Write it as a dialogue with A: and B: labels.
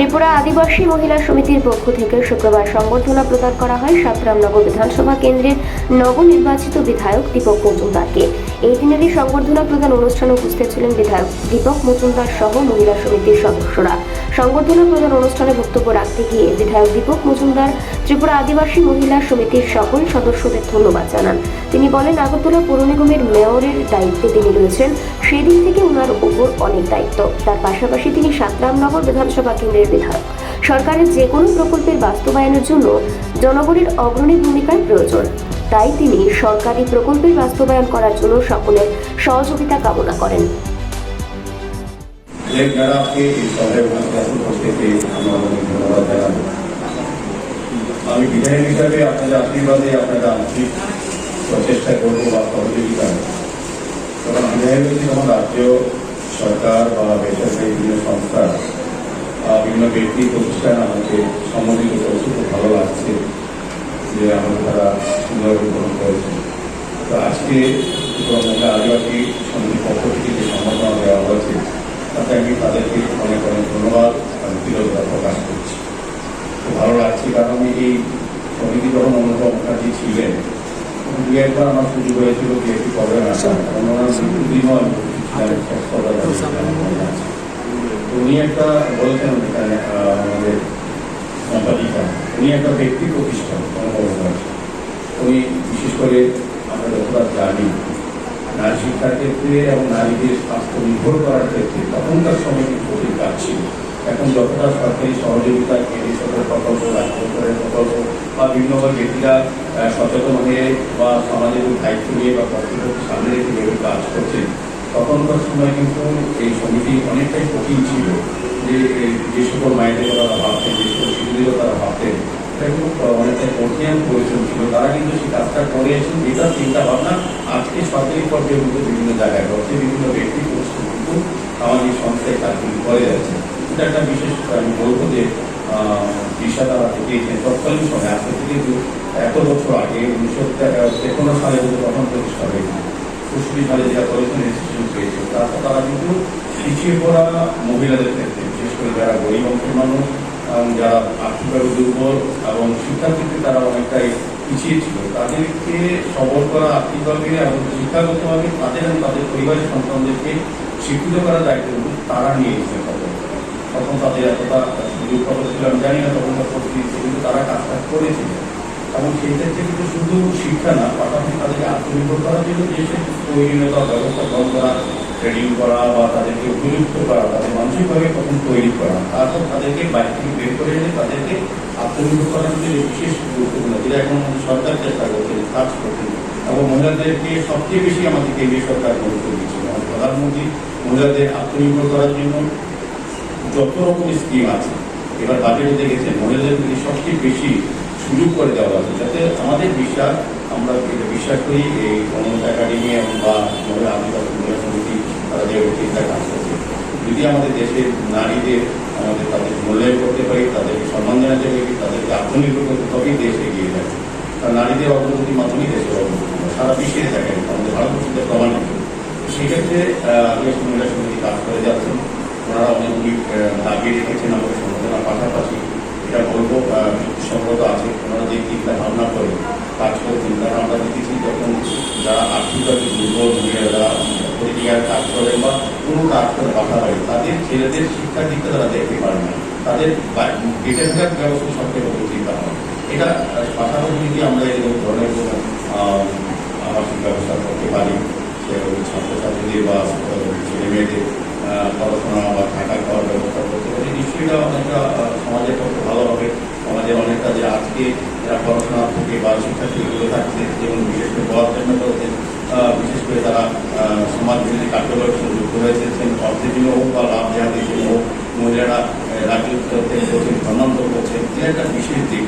A: ত্রিপুরা আদিবাসী মহিলা সমিতির পক্ষ থেকে শুক্রবার সংবর্ধনা প্রদান করা হয় সাতরামনগর বিধানসভা কেন্দ্রের নবনির্বাচিত বিধায়ক দীপক মজুমদারকে। এই দিনেরই সংবর্ধনা প্রদান অনুষ্ঠানে উপস্থিত ছিলেন বিধায়ক দীপক মজুমদার সহ মহিলা সমিতির সদস্যরা। সংবর্ধনা প্রদান অনুষ্ঠানে বক্তব্য রাখতে গিয়ে বিধায়ক দীপক মজুমদার, ত্রিপুরা আদিবাসী মহিলা সমিতির সকল সদস্যদের ধন্যবাদ জানান। তিনি বলেন, আগরতলা পৌর নিগমের মেয়রের দায়িত্বে তিনি রয়েছেন সেদিন থেকে ওনার উপর অনেক দায়িত্ব। তার পাশাপাশি তিনি সাতরামনগর বিধানসভা কেন্দ্রের বিধায়ক। সরকারের যে কোনো প্রকল্পের বাস্তবায়নের জন্য জনগণের অগ্রণী ভূমিকার প্রয়োজন। তাই তিনি সরকারি প্রকল্পের বাস্তবায়ন করার জন্য সকলের সহযোগিতা কামনা করেন।
B: এই সভায় উপস্থাপন করতে পেরে আমরা অনেক ধন্যবাদ জানাব। আমি বিধায়ক হিসাবে আপনাদের আশীর্বাদে আপনাদের আন্তরিক প্রচেষ্টা করব বা সহযোগিতা তখন বিধায়ক হচ্ছে তখন রাজ্য সরকার বা বেসরকারি বিভিন্ন সংস্থা বিভিন্ন ব্যক্তি প্রতিষ্ঠান আমাকে সম্বোধিত করেছে, খুব ভালো লাগছে যে আমাদের তারা সুন্দর গ্রহণ করেছে। তো আজকে আদিবাসী সমিতির পক্ষ থেকে যে সম্মাননা দেওয়া হয়েছে তাতে আমি তাদেরকে অনেক অনেক ধন্যবাদ, আমি কৃতজ্ঞতা প্রকাশ করছি। ভালো লাগছে কারণ এই সমিতি যখন অনুভব মুখার্জি ছিলেন। দু একবার আমার সুযোগ হয়েছিল যে একটি প্রবলেম আসা ওনার মনে আছে। উনি একটা বলছেন এখানে আমাদের সম্পাদিকা উনি একটা ব্যক্তি প্রতিষ্ঠান উনি বিশেষ করে আমরা যতটা জানি শিক্ষার ক্ষেত্রে এবং নারীদের স্বাস্থ্য নির্ভর করার ক্ষেত্রে তখনকার সময় কঠিন কাজ ছিল। এখন যতটা সরকারি সহযোগিতা কেন্দ্রীয় সরকারের প্রকল্প সরকারের প্রকল্প বা বিভিন্নভাবে ব্যক্তিরা সচেতন হয়ে বা সমাজের দায়িত্ব নিয়ে বা কর্তৃপক্ষের সামনে রেখে যেভাবে কাজ করছেন, তখনকার সময় কিন্তু এই সমিতি অনেকটাই কঠিন ছিল যে যে সকল মায়েদের কথা তারা ভাবতেন যে সকল শিশুদের এটা কিন্তু অনেকটাই কঠিন পরিশ্রম ছিল। তারা কিন্তু সেই কাজটা করে এসেছেন যেটা চিন্তা ভাবনা, আজকে সরকারি পর্যায়ে কিন্তু বিভিন্ন জায়গায় ঘটছে বিভিন্ন ব্যক্তি প্রতিষ্ঠান কিন্তু সামাজিক সংস্থায় কাজগুলি করে যাচ্ছে। এটা একটা বিশেষ আমি বলব যে তারা দেখিয়েছেন তৎকালীন সময়, আজকে থেকে এত বছর আগে, উনিশশো তেপন্ন সালে কিন্তু প্রথম প্রতিষ্ঠা হয়েছিল সালে যেটা করেছেন রেজিস্ট্রেশন পেয়েছিল তারপর তারা কিন্তু পিছিয়ে পড়া মহিলাদের ক্ষেত্রে, বিশেষ করে যারা গরিব অংশের মানুষ এবং যারা আর্থিকভাবে দুর্বল এবং শিক্ষার ক্ষেত্রে তারা অনেকটাই পিছিয়ে ছিল, তাদেরকে সবল করা আর্থিকভাবে এবং শিক্ষাগতভাবে তাদের এবং তাদের পরিবারের সন্তানদেরকে শিক্ষিত করার দায়িত্ব তারা নিয়েছে তখন। তখন তাদের এতটা সুযোগ কত ছিল আমি জানি না পরিস্থিতি কিন্তু তারা কাজটা করেছিল এবং সেই ক্ষেত্রে কিন্তু শুধু শিক্ষা না, পাশাপাশি তাদেরকে আত্মনির্ভর করার জন্য যে প্রয়োজনীয়তা ব্যবস্থা গ্রহণ করা ট্রেনিং করা বা তাদেরকে উপযুক্ত করা, তাদের মানসিকভাবে প্রথম তৈরি করা, তারপর তাদেরকে বাইরে থেকে বের করে এনে তাদেরকে আত্মনির্ভর করার জন্য বিশেষ গুরুত্বপূর্ণ, যেটা এখন সরকার চেষ্টা করছে, কাজ করছে। এবং মহিলাদেরকে সবচেয়ে বেশি আমাদের কেন্দ্রীয় সরকার গুরুত্ব দিচ্ছে। প্রধানমন্ত্রী মহিলাদের আত্মনির্ভর করার জন্য যত রকমের স্কিম আছে, এবার বাজেটে দেখেছেন মহিলাদেরকে সবচেয়ে বেশি সুযোগ করে দেওয়া আছে যাতে আমাদের বিশ্বাস, আমরা বিশ্বাস করি, এই গণতন্ত্র একাডেমি এবং বা মহিলা আদিবাসী যে চিন্তা কাজ যদি আমাদের দেশের নারীদের আমাদের তাদের মূল্যায়ন করতে পারি, তাদেরকে সম্মান জানাতে পারি, তাদেরকে আত্মনির্ভর করতে তবেই দেশ এগিয়ে যাবে। কারণ নারীদের অগ্রগতির মাধ্যমেই দেশের অগ্রগতি সারা বিশ্বে দেখেন, আমাদের ভারতবর্ষের প্রমাণিত সেক্ষেত্রে আদিবাসী মহিলা সমিতি কাজ করে যাচ্ছেন ওনারা অনেকগুলি দাবি রেখেছেন আমাদের সম্বোধনার পাশাপাশি। এটা বলব যুক্তিসঙ্গত আছে। ওনারা যে চিন্তা ভাবনা করে কাজ করছেন কারণ আমরা দেখেছি যখন যারা আর্থিকভাবে দুর্বল মহিলারা পলিটিক্যাল কাজ করেন বা কোনো কাজ করে বাধা হয় তাদের ছেলেদের শিক্ষার দিকটা তারা দেখতে পারে না তাদের বা- বেঁচে থাকার ব্যবস্থা সবচেয়ে চিন্তা হয়। এটা পাশাপাশি যদি আমরা এরকম ধরনের কোনো আবাসিক ব্যবস্থা করতে পারি সেরকম ছাত্রছাত্রীদের বা ছেলে মেয়েদের পড়াশোনা বা থাকা খাওয়ার ব্যবস্থা করতে পারি নিশ্চয়ই এটা অনেকটা সমাজের পক্ষে ভালো হবে। সমাজের অনেকটা যে আজকে যারা পড়াশোনা থেকে বা শিক্ষা থেকে দূরে থাকছে যেমন বিশেষ করে করেছেন আহ, বিশেষ করে তারা সমাজ বিভিন্ন কার্যকর যুক্ত রয়েছে সেই অর্থনীতি হোক বা রাজনীতি হোক, মহিলারা রাজ্য করতে করছেন ধর্মান্তর করছেন এটা একটা বিশেষ দিক।